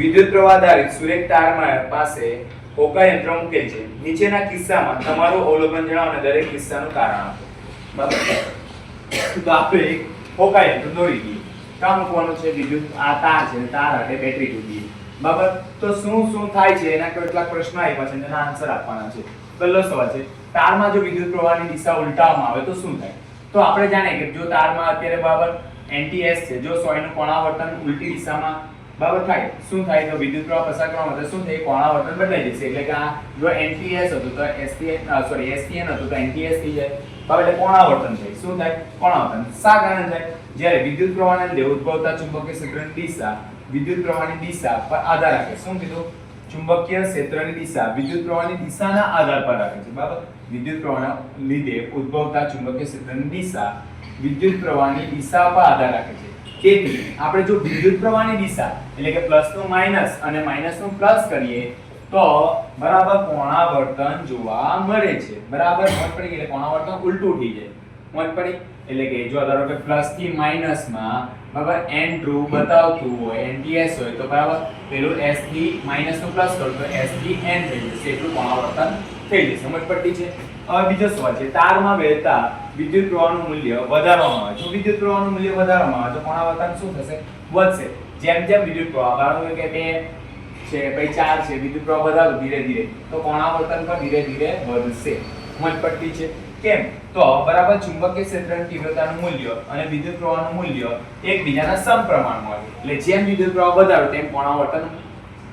વિદ્યુત પ્રવાહ સુરેખ તારમાં પાસે હોકા યંત્ર મૂકેલ છે. નીચેના કિસ્સામાં તમારું અવલોકન જણાવો અને દરેક કિસ્સાનું કારણ આપો. બરાબર? તો આપણે હોકા યંત્ર દોરી દઈએ. કામ મૂકવાનું છે? વિદ્યુત આ તાર છે તાર હાથે બેટરી જોડીએ બરાબર? તો શું શું થાય છે? એના કેટલાક પ્રશ્નો આવ્યા છે એના આન્સર આપવાના છે. પહેલો સવાલ છે, તારમાં જો વિદ્યુત પ્રવાહની દિશા ઉલટાવવામાં આવે તો શું થાય? તો આપણે જાણીએ કે જો તારમાં અત્યારે બરાબર એનટીએસ છે, જો સોયનું કોણાવર્તન ઉલટી દિશામાં બરાબર થાય. શું થાય? તો વિદ્યુત પ્રવાહ પસાર કરવા માટે શું થાય? કોણાવર્તન બદલાઈ જશે. એટલે કે આ જો એનટીએસ હતું તો એસટીએન સોરી એસટીએન હતું તો એનટીએસ થઈ જાય. બરાબર એટલે કોણાવર્તન થાય શું થાય? કોણાવર્તન. શા કારણે થાય? જ્યારે વિદ્યુત પ્રવાહને લીધે ઉદ્ભવતા ચુંબકીય ક્ષેત્રની દિશા વિદ્યુત પ્રવાહની દિશા પર આધાર રાખે શું કીધું? ચુંબકીય ક્ષેત્રની દિશા વિદ્યુત પ્રવાહની દિશાના આધાર પર રાખે છે. બરાબર વિદ્યુત પ્રવાહના લીધે ઉદ્ભવતા ચુંબકીય ક્ષેત્રની દિશા વિદ્યુત પ્રવાહની દિશા પર આધાર રાખે છે. તેથી આપણે જો વિદ્યુત પ્રવાહની દિશા, એટલે કે પ્લસનું માઇનસ અને માઇનસનું પ્લસ કરીએ, તો બરાબર કોણાવર્તન જોવા મળે છે. બરાબર મોજ પડી એટલે કોણાવર્તન ઉલટું થઈ જાય. મોજ પડી એટલે કે જો ધારો કે પ્લસથી માઇનસમાં બરાબર એન ટ્રુ બતાવતું હોય nts હોય, તો બરાબર પેલું એસથી માઇનસનું પ્લસ કરો, તો એસથી એન થઈ જશે. એટલું કોણાવર્તન થઈ જશે. સમજ પડતી છે? હવે બીજો સવાલ છે. તારમાં વહેતા વિદ્યુત પ્રવાહનું મૂલ્ય વધારવામાં આવે જો વિદ્યુત પ્રવાહનું મૂલ્ય વધારવામાં આવે, તો કોણાવર્તન શું થશે? વધશે. જેમ જેમ વિદ્યુત પ્રવાહ ધારો કે બે છે, પછી ચાર છે, વિદ્યુત પ્રવાહ વધારો ધીરે ધીરે, તો કોણાવર્તન પણ ધીરે ધીરે વધશે. સમજ પડતી છે? કેમ? તો બરાબર ચુંબકીય ક્ષેત્રની તીવ્રતાનું મૂલ્ય અને વિદ્યુત પ્રવાહનું મૂલ્ય એકબીજાના સમપ્રમાણમાં હોય. એટલે જેમ વિદ્યુત પ્રવાહ વધારો, તેમ કોણાવર્તન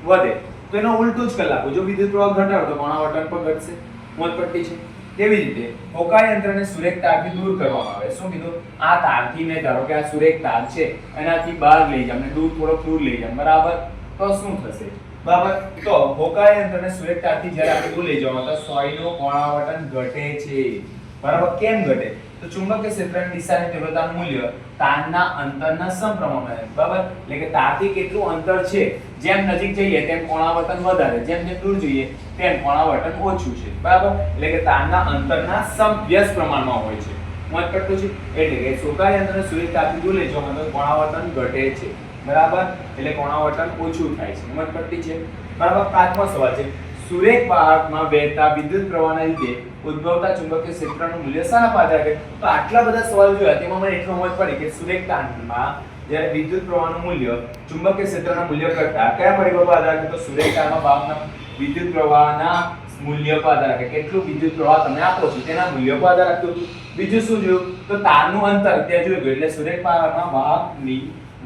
વધે. તો એનો ઉલટું જ કલાકો જો વિદ્યુત પ્રવાહ ઘટાડો તો કોણાવર્તન પણ ઘટશે. મોજ પડતી છે. તેવી રીતે હોકા યંત્રને સુરેખ તારથી દૂર કરવામાં આવે. શું કીધું? આ તારથી મેં ધારો કે આ સુરેખ તાર છે. એનાથી બહાર લઈ જાય ને દૂર થોડોક દૂર લઈ જાય બરાબર? તો શું થશે? બરાબર? તો હોકા યંત્રને સુરેખ તારથી જ્યારે આપણે દૂર લઈ જવાનું તો સોયનું કોણાવર્તન ઘટે છે. બરાબર? કેમ ઘટે? તો ચુંબકીય ક્ષેત્રની દિશાની તીવ્રતાનું મૂલ્ય તારના અંતરના સમપ્રમાણમાં. બરાબર? એટલે કે તારથી કેટલું અંતર છે? જેમ નજીક જઈએ તેમ કોણાવર્તન વધારે. જેમ જેમ દૂર જઈએ તેમ કોણાવર્તન ઓછું છે. બરાબર? એટલે કે તારના અંતરના સમવ્યસ્ત પ્રમાણમાં હોય છે. મોજ પડતું છે. એટલે કે સોકા યંત્રને સૂર્ય તાપી દૂર લઈ જવામાં તો કોણાવર્તન ઘટે છે. બરાબર? એટલે કોણાવર્તન ઓછું થાય છે. મોજ પડતી છે. બરાબર? પાંચમો સવાલ છે. સુરેખ વાહકમાં વહેતા વિદ્યુત પ્રવાહના લીધે ઉદ્ભવતા ચુંબકીય ક્ષેત્રનું મૂલ્ય શાના આધાર તો આટલા બધા સવાલ જોયા, તેમાં મને એટલો સમજ પડી કે સુરેખ તારમાં જ્યારે વિદ્યુત પ્રવાહનું મૂલ્ય ચુંબકીય ક્ષેત્રના મૂલ્ય કરતા કયા પરિબળો આધારે તો સુરેખ તારમાં વાહકના વિદ્યુત પ્રવાહના મૂલ્ય પર આધાર રાખે. કેટલું વિદ્યુત પ્રવાહ તમે આપો છો તેના મૂલ્ય પર આધાર રાખતું હતું. બીજું શું જોયું? તો તારનું અંતર ત્યાં જોયું એટલે સુરેખ પાવરમાં વાહકની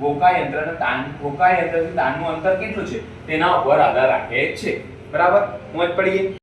વોકા યંત્રના તાન વોકા યંત્રથી તારનું અંતર કેટલું છે? તેના ઉપર આધાર રાખે છે. બરાબર? મોજ પડી ગઈ.